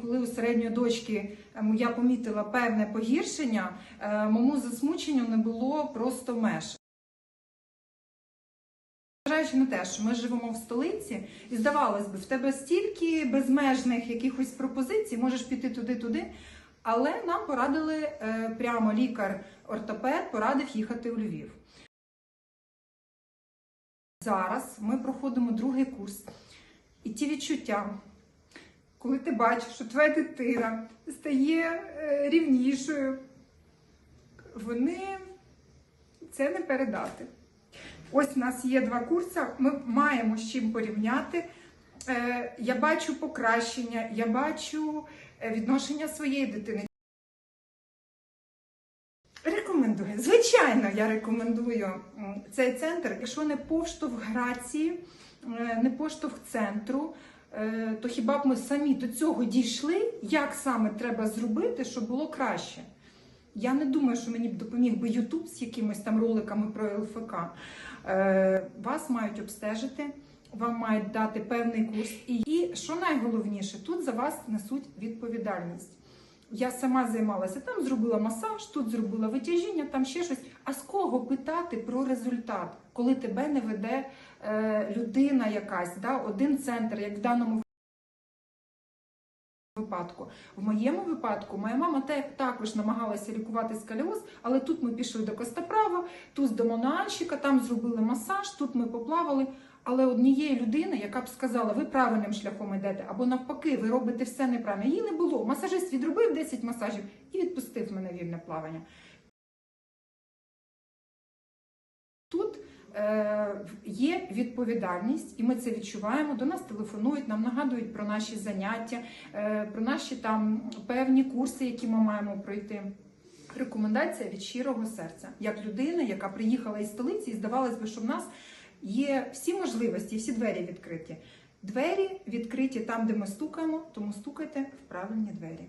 коли у середньої дочки ем, я помітила певне погіршення, е, моєму засмученню не було просто меж. Зважаючи на те, що ми живемо в столиці, і здавалось би, в тебе стільки безмежних якихось пропозицій, можеш піти туди-туди. Але нам порадили е, прямо лікар-ортопед порадив їхати у Львів. Зараз ми проходимо другий курс. І ті відчуття, коли ти бачиш, що твоя дитина стає е, рівнішою, вони це не передати. Ось у нас є два курси, ми маємо з чим порівняти. Е, Я бачу покращення, я бачу е, відношення своєї дитини. Рекомендую. Звичайно, я рекомендую цей центр. Якщо не поштовх грації, не поштовх центру, то хіба б ми самі до цього дійшли, як саме треба зробити, щоб було краще? Я не думаю, що мені б допоміг би Ютуб з якимись там роликами про ЛФК. Е, Вас мають обстежити, вам мають дати певний курс. І що найголовніше, тут за вас несуть відповідальність. Я сама займалася, там зробила масаж, тут зробила витяжіння, там ще щось. А з кого питати про результат, коли тебе не веде е, людина якась, да, один центр, як в даному випадку. В моєму випадку моя мама також намагалася лікувати сколіоз, але тут ми пішли до Костоправа, тут до Монанщика, там зробили масаж, тут ми поплавали. Але однієї людини, яка б сказала, ви правильним шляхом йдете, або навпаки, ви робите все неправильно. Її не було. Масажист відробив 10 масажів і відпустив мене вільне плавання. Є відповідальність, і ми це відчуваємо. До нас телефонують, нам нагадують про наші заняття, е, про наші там певні курси, які ми маємо пройти. Рекомендація від щирого серця, як людина, яка приїхала із столиці, і здавалось би, що в нас є всі можливості, всі двері відкриті. Двері відкриті там, де ми стукаємо, тому стукайте в правильні двері.